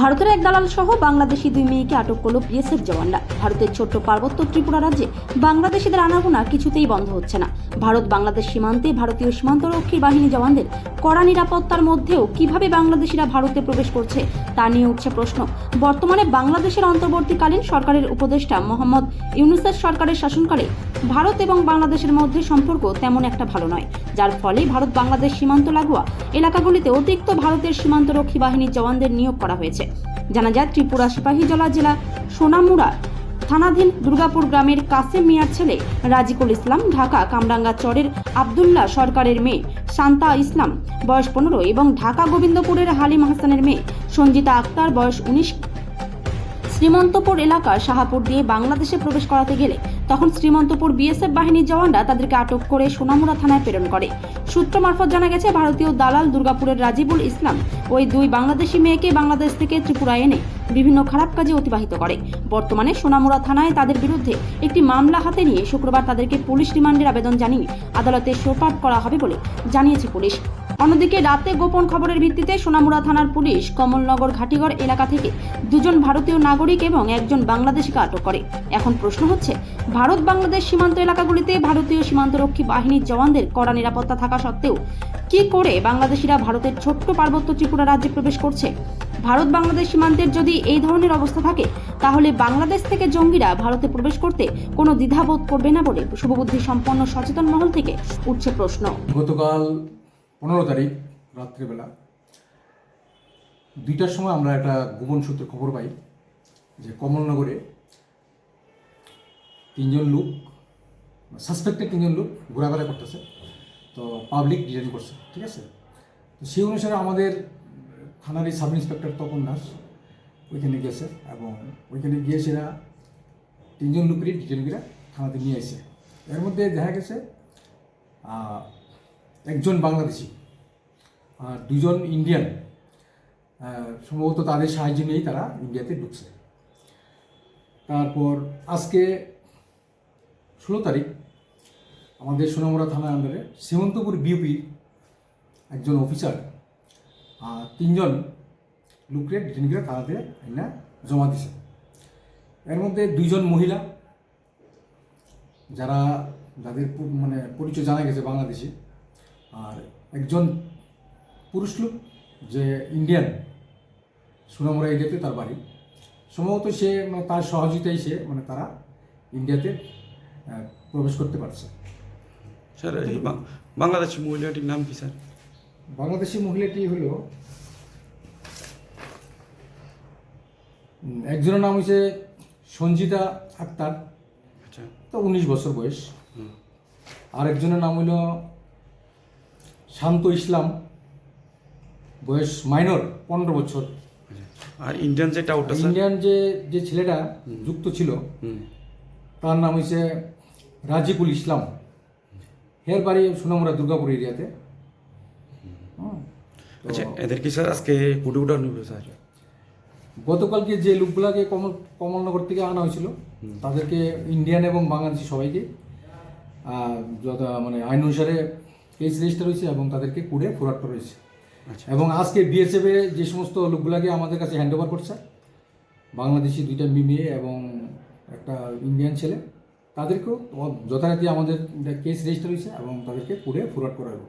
ভারতের এক দালাল সহ বাংলাদেশি দুই মেয়েকে আটক করল বিএসএফ জওয়ানরা। ভারতের ছোট্ট পার্বত্য ত্রিপুরা রাজ্যে বাংলাদেশিদের আনাগোনা কিছুতেই বন্ধ হচ্ছে না। ভারত বাংলাদেশ সীমান্তে ভারতীয় সীমান্তরক্ষী বাহিনী জওয়ানদের কড়া নিরাপত্তার মধ্যেও কীভাবে বাংলাদেশিরা ভারতে প্রবেশ করছে, তা নিয়ে উঠছে প্রশ্ন। বর্তমানে বাংলাদেশের অন্তর্বর্তীকালীন সরকারের উপদেষ্টা মোহাম্মদ ইউনুসেফ সরকারের শাসনকালে ভারত এবং বাংলাদেশের মধ্যে সম্পর্ক তেমন একটা ভালো নয়। যার ফলে ভারত বাংলাদেশ সীমান্ত লাগোয়া এলাকাগুলিতে অতিরিক্ত ভারতের সীমান্তরক্ষী বাহিনীর জওয়ানদের নিয়োগ করা হয়েছে। জানা যায়, ত্রিপুরা সিপাহীজলা জেলা সোনামুড়া থানাধীন দুর্গাপুর গ্রামের কাসেম মিয়ার ছেলে রাজিকুল ইসলাম ঢাকা কামরাঙ্গা চরের আবদুল্লাহ সরকারের মেয়ে শান্তা ইসলাম, বয়স পনেরো, এবং ঢাকা গোবিন্দপুরের হালিম হাসানের মেয়ে সঞ্জিতা আক্তার, বয়স উনিশ। শ্রীমন্তপুর এলাকার শাহাপুর দিয়ে বাংলাদেশে প্রবেশ করাতে গেলে তখন শ্রীমন্তপুর বিএসএফ বাহিনীর জওয়ানরা তাদেরকে আটক করে সোনামুড়া থানায় প্রেরণ করে। সূত্র মারফত জানা গেছে, ভারতীয় দালাল দুর্গাপুরের রাজিবুল ইসলাম ওই দুই বাংলাদেশি মেয়েকে বাংলাদেশ থেকে ত্রিপুরা এনে বিভিন্ন খারাপ কাজে অতিবাহিত করে। বর্তমানে সোনামুড়া থানায় তাদের বিরুদ্ধে একটি মামলা হাতে নিয়ে শুক্রবার তাদেরকে পুলিশ রিমান্ডের আবেদন জানিয়ে আদালতে সোপাট করা হবে বলে জানিয়েছে পুলিশ। অন্যদিকে রাতে গোপন খবরের ভিত্তিতে সোনামুড়া থানার পুলিশ কমলনগর ঘাটিগড় এলাকা থেকে দুজন ভারতীয় নাগরিক এবং একজন বাংলাদেশিকে আটক করে। এখন প্রশ্ন হচ্ছে ভারত বাংলাদেশ সীমান্ত এলাকাগুলিতে ভারতীয় সীমান্তরক্ষী বাহিনীর জওয়ানদের কড়া নিরাপত্তা থাকা সত্ত্বেও কি করে বাংলাদেশিরা ভারতের ছোট্ট পার্বত্য ত্রিপুরা রাজ্যে প্রবেশ করছে? ভারত বাংলাদেশ সীমান্তের যদি এই ধরনের অবস্থা থাকে, তাহলে বাংলাদেশ থেকে জঙ্গিরা ভারতে প্রবেশ করতে কোনো দ্বিধাবোধ করবে না বলে শুভবুদ্ধি সম্পন্ন সচেতন মহল থেকে উঠছে প্রশ্ন। গতকাল পনেরো তারিখ রাত্রিবেলা দুইটার সময় আমরা একটা গোপন সূত্রে খবর পাই যে কমলনগরে তিনজন লোক সাসপেক্টেড তিনজন লোক ঘোরাফেরা করতেছে। তো পাবলিক ডিটেন করছে, ঠিক আছে? তো সেই অনুসারে আমাদের থানারই সাব ইন্সপেক্টর তপন দাস ওইখানে গেছে এবং ওইখানে গিয়ে সেরা তিনজন লোকেরই ডিটেন করে থানাতে নিয়ে এসে এর মধ্যে দেখা গেছে একজন বাংলাদেশি আর দুজন ইন্ডিয়ান সম্ভবত তাদের সাহায্য নিয়েই তারা ইন্ডিয়াতে ঢুকছে। তারপর আজকে ষোলো তারিখ আমাদের সোনামুড়া থানার আন্ডারে সীমন্তপুর বিউপি একজন অফিসার আর তিনজন লুকরে ডিটেনকে থানাতে আইনা জমা দিছে। এর মধ্যে দুইজন মহিলা যারা যাদের মানে পরিচয় জানা গেছে বাংলাদেশি। আর একজন পুরুষ লোক যে ইন্ডিয়ান সোনামুড়া এরিয়াতে তার বাড়ি। সম্ভবত সে মানে তার সহযোগিতায় সে মানে তারা ইন্ডিয়াতে প্রবেশ করতে পারছে। স্যার বাংলাদেশি মহিলাটির নাম কি স্যার? বাংলাদেশি মহিলাটি হলো একজনের নাম হয়েছে সঞ্জিতা আক্তার। আচ্ছা। তো উনিশ বছর বয়স। হুম। আর একজনের নাম হইল শান্ত ইসলাম। বয়স মাইনর পনেরো বছর। আচ্ছা। আর ইন্ডিয়ান ওটা ইন্ডিয়ান যে যে ছেলেটা যুক্ত ছিল তার নাম হচ্ছে রাজিকুল ইসলাম। হের বাড়ি সোনামুড়া দুর্গাপুর এরিয়াতে। আচ্ছা এদের কি স্যার আজকে কুটে উঠা নিবে স্যার? গতকালকে যে লোকগুলাকে কমল কমলনগর থেকে আনা হয়েছিল তাদেরকে ইন্ডিয়ান এবং বাংলাদেশি সবাইকে মানে আইন অনুসারে কেস রেজিস্টার হয়েছে এবং তাদেরকে কুড়ে ফোরাট করা হয়েছে। আচ্ছা। এবং আজকে বিএসএফ এ যে সমস্ত লোকগুলাকে আমাদের কাছে হ্যান্ড ওভার করছে বাংলাদেশি দুইটা মেয়ে এবং একটা ইন্ডিয়ান ছেলে তাদেরকেও যথারীতি আমাদের কেস রেজিস্টার হয়েছে এবং তাদেরকে পুরে ফোরাট করা হবে